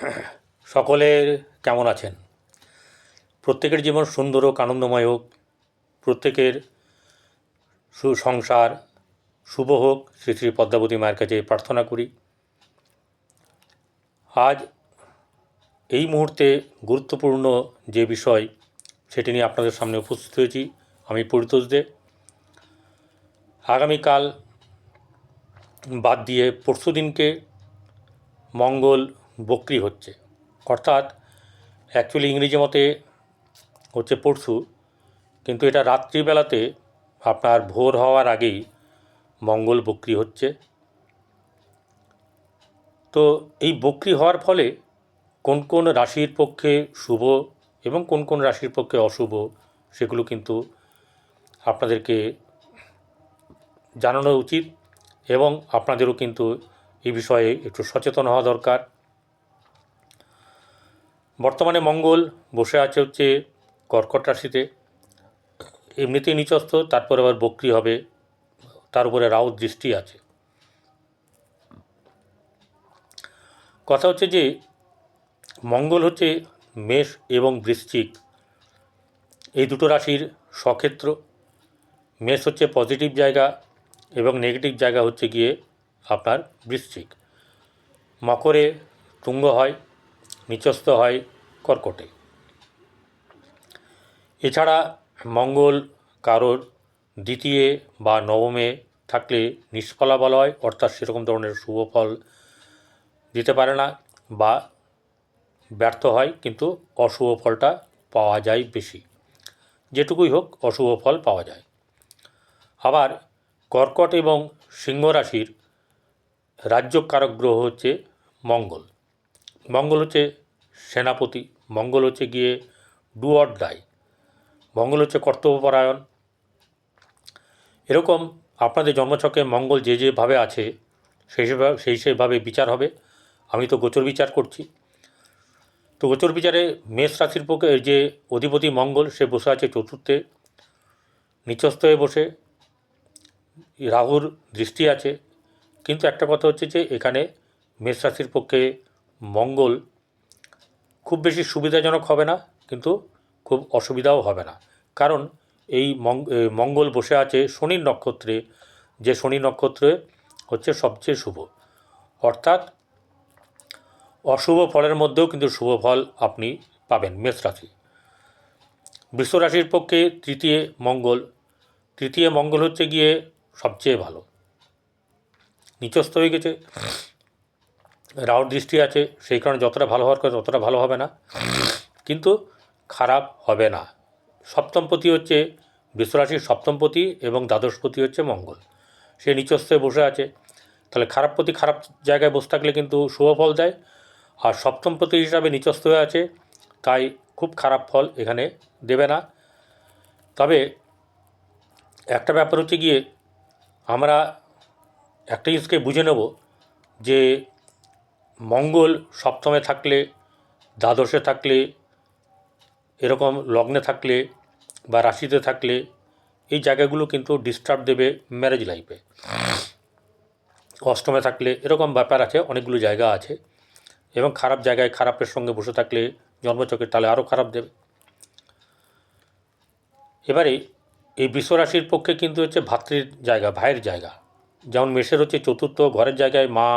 সকলের কেমন আছেন? প্রত্যেকের জীবন সুন্দর হোক, আনন্দময় হোক, প্রত্যেকের সুসংসার শুভ হোক, শ্রী শ্রী পদ্মাবতী মায়ের কাছে প্রার্থনা করি। আজ এই মুহূর্তে গুরুত্বপূর্ণ যে বিষয়, সেটি নিয়ে আপনাদের সামনে উপস্থিত হয়েছি আমি পরিতোষ দে। আগামীকাল বাদ দিয়ে পরশু দিনকে মঙ্গল বক্রি হচ্ছে। অর্থাৎ অ্যাকচুয়ালি ইংরেজি মতে হচ্ছে পরশু, কিন্তু এটা রাত্রিবেলাতে আপনার ভোর হওয়ার আগেই মঙ্গল বক্রি হচ্ছে। তো এই বক্রি হওয়ার ফলে কোন কোন রাশির পক্ষে শুভ এবং কোন কোন রাশির পক্ষে অশুভ সেগুলো কিন্তু আপনাদেরকে জানানো উচিত এবং আপনাদেরও কিন্তু এই বিষয়ে একটু সচেতন হওয়া দরকার। বর্তমানে মঙ্গল বসে আছে হচ্ছে কর্কট রাশিতে। এমনিতেই নিচস্থ, তারপর আবার বক্রি হবে, তার উপরে রাহু দৃষ্টি আছে। কথা হচ্ছে যে, মঙ্গল হচ্ছে মেষ এবং বৃশ্চিক। এই দুটো রাশির সক্ষেত্র। মেষ হচ্ছে পজিটিভ জায়গা এবং নেগেটিভ জায়গা হচ্ছে গিয়ে আপনার বৃশ্চিক। মকরে তুঙ্গ হয় নিচস্থ হয় কর্কটে। এছাড়া মঙ্গল কারোর দ্বিতীয় বা নবমে থাকলে নিষ্ফলা বলা হয়, অর্থাৎ সেরকম ধরনের শুভ ফল দিতে পারে না বা ব্যর্থ হয়, কিন্তু অশুভ ফলটা পাওয়া যায় বেশি। যেটুকুই হোক অশুভ ফল পাওয়া যায়। আবার কর্কট এবং সিংহ রাশির রাজ্যকারক গ্রহ হচ্ছে মঙ্গল। মঙ্গল হচ্ছে সেনাপতি, মঙ্গল হচ্ছে গিয়ে ডু অর ডাই মঙ্গল হচ্ছে কর্তব্যপরায়ণ। এরকম আপনাদের জন্মছকে মঙ্গল যে যেভাবে আছে, সেই সেই সেভাবে বিচার হবে। আমি তো গোচর বিচার করছি। তো গোচর বিচারে মেষ রাশির পক্ষে যে অধিপতি মঙ্গল, সে বসে আছে চতুর্থে। নিচস্থ হয়ে বসে। রাহুর দৃষ্টি আছে। কিন্তু একটা কথা হচ্ছে যে, এখানে মেষ রাশির পক্ষে মঙ্গল খুব বেশি সুবিধাজনক হবে না, কিন্তু খুব অসুবিধাও হবে না। কারণ এই মঙ্গল বসে আছে শনির নক্ষত্রে, যে শনি নক্ষত্রে হচ্ছে সবচেয়ে শুভ। অর্থাৎ অশুভ ফলের মধ্যেও কিন্তু শুভ ফল আপনি পাবেন মেষ রাশি। বৃষ রাশির পক্ষে তৃতীয় মঙ্গল তৃতীয় মঙ্গল হচ্ছে গিয়ে সবচেয়ে ভালো। নিচস্থ হয়ে গেছে। রাউর দৃষ্টি আছে, সেই কারণে যতটা ভালো হওয়ার কথা ততটা ভালো হবে না। কিন্তু খারাপ হবে না। সপ্তমপতি হচ্ছে বিশ্বরাশির সপ্তমপতি এবং দ্বাদশপতি হচ্ছে মঙ্গল। সে নিচস্থে বসে আছে। তাহলে খারাপ প্রতি খারাপ জায়গায় বসে থাকলে কিন্তু শুভ ফল দেয়। আর সপ্তমপতি হিসাবে নিচস্থ হয়ে আছে, তাই খুব খারাপ ফল এখানে দেবে না। তবে একটা ব্যাপার হচ্ছে গিয়ে আমরা একটা জিনিসকে বুঝে নেব যে মঙ্গল সপ্তমে থাকলে, দ্বাদশে থাকলে, এরকম লগ্নে থাকলে বা রাশিতে থাকলে এই জায়গাগুলো কিন্তু ডিস্টার্ব দেবে ম্যারেজ লাইফে অষ্টমে থাকলে এরকম ব্যাপার আছে, অনেকগুলো জায়গা আছে এবং খারাপ জায়গায় খারাপের সঙ্গে বসে থাকলে জন্মচকের তাহলে আরও খারাপ দেবে। এবারে এই বিশ্বরাশির পক্ষে কিন্তু হচ্ছে ভাতৃর জায়গা, ভাইয়ের জায়গা। যেমন মেষের হচ্ছে চতুর্থ, ঘরের জায়গায় মা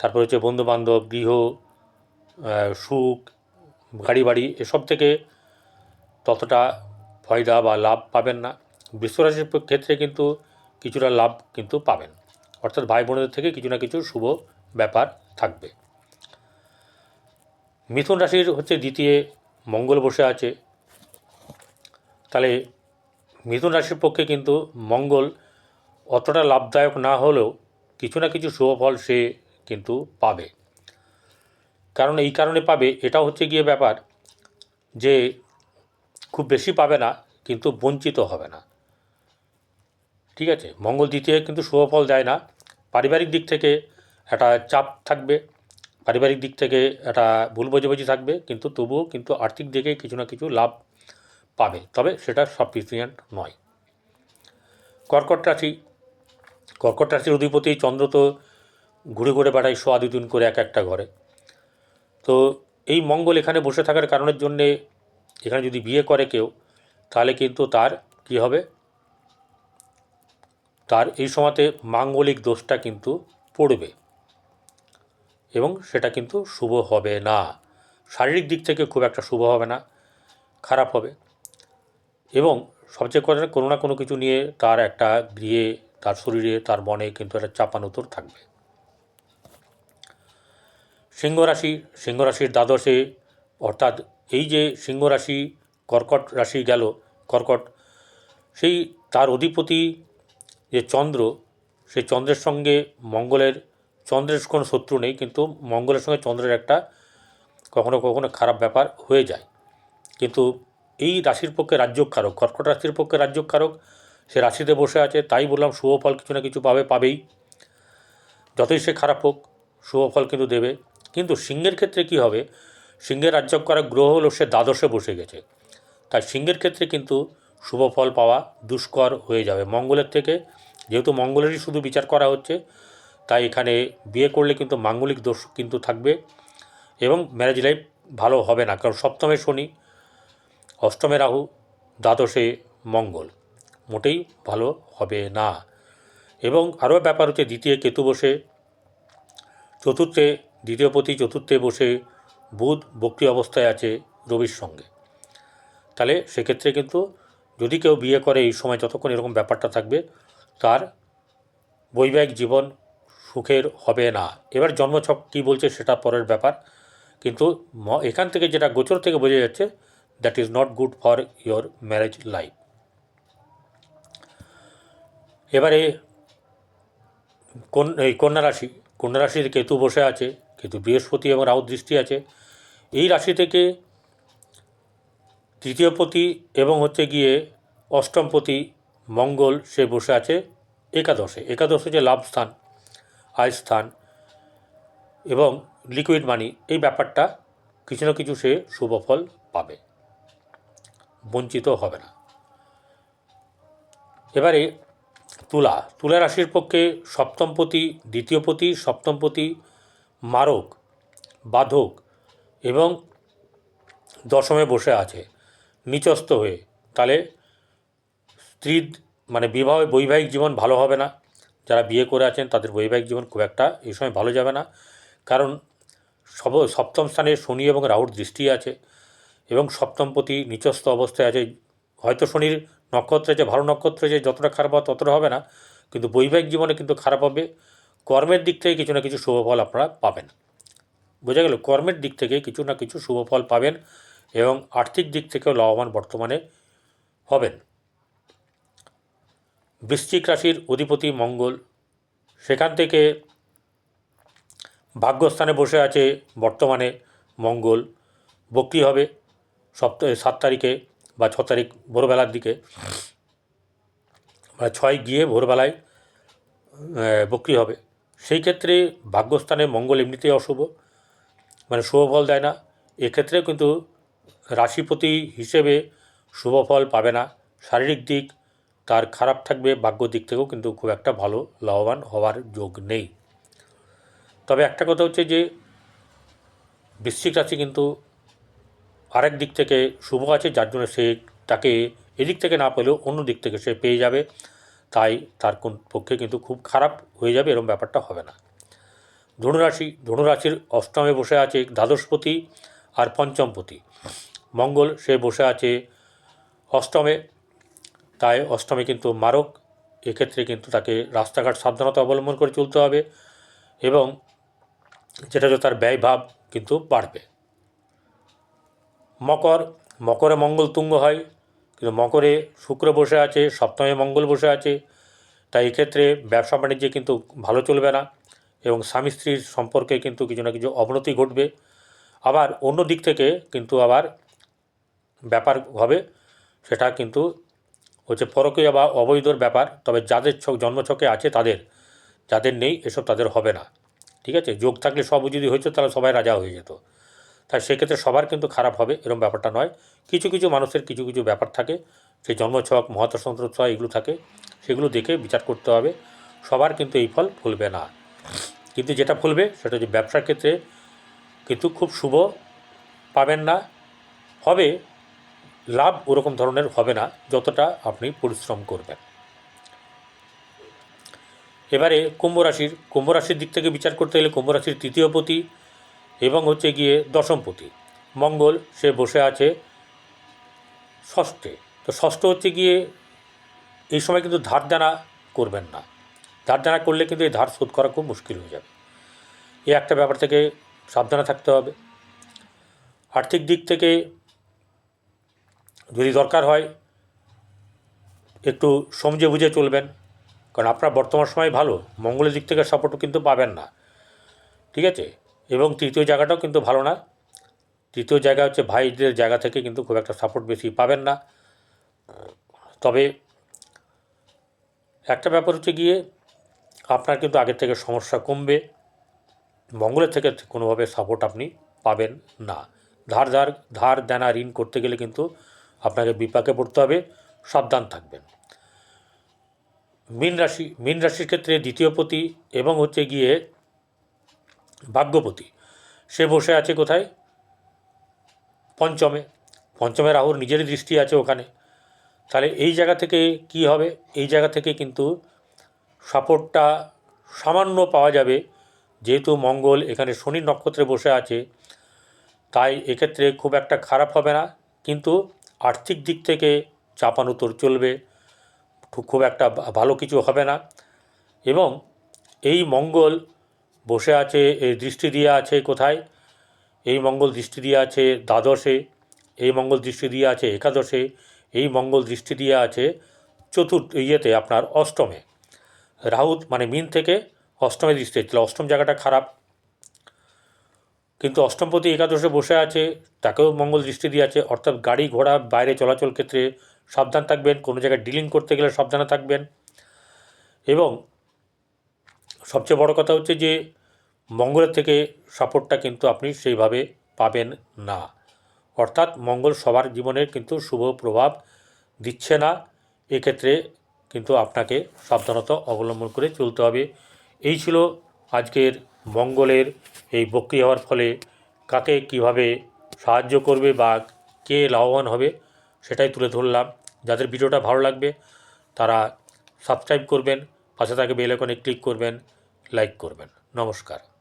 তারপর হচ্ছে বন্ধুবান্ধব, গৃহ সুখ গাড়ি বাড়ি, এসব থেকে ততটা ফয়দা বা লাভ পাবেন না। বিশ্বরাশির ক্ষেত্রে কিন্তু কিছুটা লাভ কিন্তু পাবেন। অর্থাৎ ভাই বোনদের থেকে কিছু না কিছু শুভ ব্যাপার থাকবে। মিথুন রাশির হচ্ছে দ্বিতীয় মঙ্গল বসে আছে। তাহলে মিথুন রাশির পক্ষে কিন্তু মঙ্গল অতটা লাভদায়ক না হলেও কিছু না কিছু শুভ ফল সে কিন্তু পাবে। কারণ এই কারণে পাবে এটা হচ্ছে গিয়ে ব্যাপার যে খুব বেশি পাবে না, কিন্তু বঞ্চিত হবে না। ঠিক আছে? মঙ্গল দ্বিতীয় কিন্তু শুভ ফল দেয় না। পারিবারিক দিক থেকে একটা চাপ থাকবে, পারিবারিক দিক থেকে একটা ভুল বোঝাবুঝি থাকবে, কিন্তু তবুও কিন্তু আর্থিক দিকে কিছু না কিছু লাভ পাবে। তবে সেটা সাফিসিয়েন্ট নয়। কর্কট রাশি, কর্কট রাশির অধিপতি চন্দ্র তো ঘুরে ঘুরে বেড়ায় সোয়া দুদিন করে এক একটা ঘরে। তো এই মঙ্গল এখানে বসে থাকার কারণের জন্যে এখানে যদি বিয়ে করে কেউ, তাহলে কিন্তু তার কি হবে? তার এই সময়তে মাঙ্গলিক দোষটা কিন্তু পড়বে এবং সেটা কিন্তু শুভ হবে না। শারীরিক দিক থেকে খুব একটা শুভ হবে না, খারাপ হবে। এবং সবচেয়ে কথা কোনো না কোনো কিছু নিয়ে তার একটা গৃহে, তার শরীরে, তার মনে কিন্তু একটা চাপানুতর থাকবে। সিংহ রাশি সিংহ রাশির দ্বাদশে, অর্থাৎ এই যে সিংহ রাশি কর্কট রাশি গেল, কর্কট, সেই তার অধিপতি যে চন্দ্র সেই চন্দ্রের সঙ্গে মঙ্গলের, চন্দ্রের কোনো শত্রু নেই, কিন্তু মঙ্গলের সঙ্গে চন্দ্রের একটা কখনো কখনো খারাপ ব্যাপার হয়ে যায়। কিন্তু এই রাশির পক্ষে রাজ্যকারক, কর্কট রাশির পক্ষে রাজ্যকারক, সে রাশিতে বসে আছে, তাই বললাম শুভ ফল কিছু না কিছু পাবে, পাবেই। যতই সে খারাপ হোক, শুভ ফল কিন্তু দেবে। কিন্তু সিংহের ক্ষেত্রে কি হবে? সিংহের রাজ্যকারক গ্রহ হলো সে দ্বাদশে বসে গেছে। তাই সিংহের ক্ষেত্রে কিন্তু শুভ ফল পাওয়া দুষ্কর হয়ে যাবে। মঙ্গলের থেকে যেহেতু মঙ্গলেরই শুধু বিচার করা হচ্ছে, তাই এখানে বিয়ে করলে কিন্তু মাঙ্গলিক দোষ কিন্তু থাকবে এবং ম্যারেজ লাইফ ভালো হবে না। কারণ সপ্তমে শনি, অষ্টমে রাহু, দ্বাদশে মঙ্গল। মোটেই ভালো হবে না। এবং আরও ব্যাপার হচ্ছে, দ্বিতীয় কেতু বসে, চতুর্থে দ্বিতীয় পতি চতুর্থে বসে বুধ বক্রি অবস্থায় আছে রবির সঙ্গে। তাহলে সেক্ষেত্রে কিন্তু যদি কেউ বিয়ে করে এই সময় যতক্ষণ এরকম ব্যাপারটা থাকবে, তার বৈবাহিক জীবন সুখের হবে না। এবার জন্মছক কী বলছে সেটা পরের ব্যাপার। কিন্তু এখান থেকে যেটা গোচর থেকে বোঝা যাচ্ছে that is not good for your marriage life এবারে এই কন্যা রাশি, কন্যা রাশির কেতু বসে আছে কেতু বৃহস্পতি এবং রাহু দৃষ্টি আছে। এই রাশি থেকে তৃতীয়পতি এবং হচ্ছে গিয়ে অষ্টমপতি মঙ্গল সে বসে আছে একাদশে। একাদশ হচ্ছে লাভ স্থান, আয় স্থান এবং লিকুইড মানি এই ব্যাপারটা কিছু না কিছু সে শুভ ফল পাবে। বঞ্চিত হবে না। এবারে তুলা। তুলা রাশির পক্ষে সপ্তমপতি দ্বিতীয়পতি সপ্তমপতি মারক, বাধক এবং দশমে বসে আছে। নিচস্থ হয়ে, তাহলে স্ত্রীর মানে বিবাহ বৈবাহিক জীবন ভালো হবে না। যারা বিয়ে করে আছেন, তাদের বৈবাহিক জীবন খুব একটা এই সময় ভালো যাবে না। কারণ সব, সপ্তম স্থানে শনি এবং রাহুর দৃষ্টি আছে এবং সপ্তমপতি নিচস্থ অবস্থায় আছে। হয়তো শনির নক্ষত্রে যে, ভালো নক্ষত্রে যে যতটা খারাপ হবে, ততটা হবে না। কিন্তু বৈবাহিক জীবনে কিন্তু খারাপ হবে। কর্মের দিক থেকে কিছু না কিছু শুভ ফল আপনারা পাবেন। বোঝা গেল, কর্মের দিক থেকে কিছু না কিছু শুভ ফল পাবেন এবং আর্থিক দিক থেকেও লাভবান বর্তমানে হবেন। বৃশ্চিক রাশির অধিপতি মঙ্গল, সেখান থেকে ভাগ্যস্থানে বসে আছে বর্তমানে মঙ্গল। বক্রি হবে সপ্ত, সাত তারিখে বা ছ তারিখ ভোরবেলার দিকে। বা ছয় গিয়ে ভোরবেলায় বক্রি হবে। সেই ক্ষেত্রে ভাগ্যস্থানে মঙ্গল এমনিতেই অশুভ। মানে শুভ ফল দেয় না। এক্ষেত্রে কিন্তু রাশিপতি হিসেবে শুভ ফল পাবে না। শারীরিক দিক তার খারাপ থাকবে, ভাগ্য দিক থেকেও কিন্তু খুব একটা ভালো, লাভবান হওয়ার যোগ নেই। তবে একটা কথা হচ্ছে যে, বৃশ্চিক রাশি কিন্তু আরেক দিক থেকে শুভ আছে, যার জন্য সে তাকে এদিক থেকে না পেলেও অন্য দিক থেকে সে পেয়ে যাবে। তাই তার কোন পক্ষে কিন্তু খুব খারাপ হয়ে যাবে এরকম ব্যাপারটা হবে না। ধনুরাশি, ধনুরাশির অষ্টমে বসে আছে দ্বাদশপতি আর পঞ্চমপতি। মঙ্গল সে বসে আছে অষ্টমে, তাই অষ্টমে কিন্তু মারক। এক্ষেত্রে কিন্তু তাকে রাস্তাঘাট সাবধানতা অবলম্বন করে চলতে হবে এবং যেটা তার ব্যয়ভাব কিন্তু বাড়বে। মকর, মকরে মঙ্গল তুঙ্গ হয়। কিন্তু মকরে শুক্র বসে আছে, সপ্তমে মঙ্গল বসে আছে, তাই এক্ষেত্রে ব্যবসা বাণিজ্যে কিন্তু ভালো চলবে না এবং স্বামী স্ত্রীর সম্পর্কে কিন্তু কিছু না কিছু অবনতি ঘটবে। আবার অন্য দিক থেকে কিন্তু আবার ব্যাপার হবে, সেটা কিন্তু হচ্ছে পরকীয় বা অবৈধর ব্যাপার, তবে যাদের ছক জন্মছকে আছে তাদের, যাদের নেই এসব তাদের হবে না। ঠিক আছে? যোগ থাকলে সব যদি হয়েছে তাহলে সবাই রাজা হয়ে যেত। তাই সেক্ষেত্রে সবার কিন্তু খারাপ হবে এরকম ব্যাপারটা নয়। কিছু কিছু মানুষের কিছু কিছু ব্যাপার থাকে সেই জন্মছক মহাতসন্ত্র ছয় এগুলো থাকে, সেগুলো দেখে বিচার করতে হবে। সবার কিন্তু এই ফল ফুলবে না। কিন্তু যেটা ফুলবে সেটা হচ্ছে ব্যবসার ক্ষেত্রে কিন্তু খুব শুভ পাবেন না। হবে, লাভ ওরকম ধরনের হবে না, যতটা আপনি পরিশ্রম করবেন। এবারে কুম্ভ রাশির কুম্ভ রাশির দিক থেকে বিচার করতে গেলে কুম্ভ রাশির তৃতীয় পতি এবং হচ্ছে গিয়ে দশমপতি মঙ্গল, সে বসে আছে ষষ্ঠে। তো ষষ্ঠ হচ্ছে গিয়ে এই সময় কিন্তু ধার দানা করবেন না। ধার দানা করলে কিন্তু এই ধার শোধ করা খুব মুশকিল হয়ে যাবে। এই একটা ব্যাপার থেকে সাবধানে থাকতে হবে। আর্থিক দিক থেকে যদি দরকার হয়, একটু সমঝে বুঝে চলবেন। কারণ আপনার বর্তমান সময় ভালো, মঙ্গলের দিক থেকে সাপোর্টও কিন্তু পাবেন না। ঠিক আছে? এবং তৃতীয় জায়গাটাও কিন্তু ভালো না। তৃতীয় জায়গা হচ্ছে ভাইদের জায়গা থেকে কিন্তু খুব একটা সাপোর্ট বেশি পাবেন না। তবে একটা ব্যাপার হচ্ছে গিয়ে আপনার কিন্তু আগের থেকে সমস্যা কমবে। মঙ্গলের থেকে কোনোভাবে সাপোর্ট আপনি পাবেন না। ধার ধার ধার দেনা ঋণ করতে গেলে কিন্তু আপনাকে বিপাকে পড়তে হবে, সাবধান থাকবেন। মীন রাশি, মীন রাশির ক্ষেত্রে দ্বিতীয় পতি এবং হচ্ছে গিয়ে ভাগ্যপতি। সে বসে আছে কোথায়? পঞ্চমে। পঞ্চমে রাহুর নিজেরই দৃষ্টি আছে ওখানে। তাহলে এই জায়গা থেকে কি হবে? এই জায়গা থেকে কিন্তু সাপোর্টটা সামান্য পাওয়া যাবে। যেহেতু মঙ্গল এখানে শনি নক্ষত্রে বসে আছে, তাই এক্ষেত্রে খুব একটা খারাপ হবে না। কিন্তু আর্থিক দিক থেকে চাপানুতর চলবে। খুব একটা ভালো কিছু হবে না। এবং এই মঙ্গল বসে আছে, এই দৃষ্টি দিয়ে আছে কোথায়? এই মঙ্গল দৃষ্টি দিয়ে আছে দ্বাদশে, এই মঙ্গল দৃষ্টি দিয়ে আছে একাদশে, এই মঙ্গল দৃষ্টি দিয়ে আছে চতুর্থ ইয়েতে, আপনার অষ্টমে। রাহু মানে মিন থেকে অষ্টমে দৃষ্টি হচ্ছিল অষ্টম জায়গাটা খারাপ। কিন্তু অষ্টমপতি একাদশে বসে আছে, তাকেও মঙ্গল দৃষ্টি দিয়ে আছে, অর্থাৎ গাড়ি ঘোড়া বাইরে চলাচল ক্ষেত্রে সাবধান থাকবেন, কোনো জায়গায় ডিলিং করতে গেলে সাবধানে থাকবেন। এবং সবচেয়ে বড় কথা হচ্ছে যে মঙ্গলের থেকে সাপোর্টটা কিন্তু আপনি সেইভাবে পাবেন না। অর্থাৎ মঙ্গল সবার জীবনের কিন্তু শুভ প্রভাব দিচ্ছে না। এক্ষেত্রে কিন্তু আপনাকে সাবধানতা অবলম্বন করে চলতে হবে। এই ছিল আজকের মঙ্গলের এই বক্রি হওয়ার ফলে কাকে কীভাবে সাহায্য করবে বা কে লাভবান হবে সেটাই তুলে ধরলাম। যাদের ভিডিওটা ভালো লাগবে তারা সাবস্ক্রাইব করবেন, পাশে থাকে বেল ক্লিক করবেন, লাইক করবেন। নমস্কার।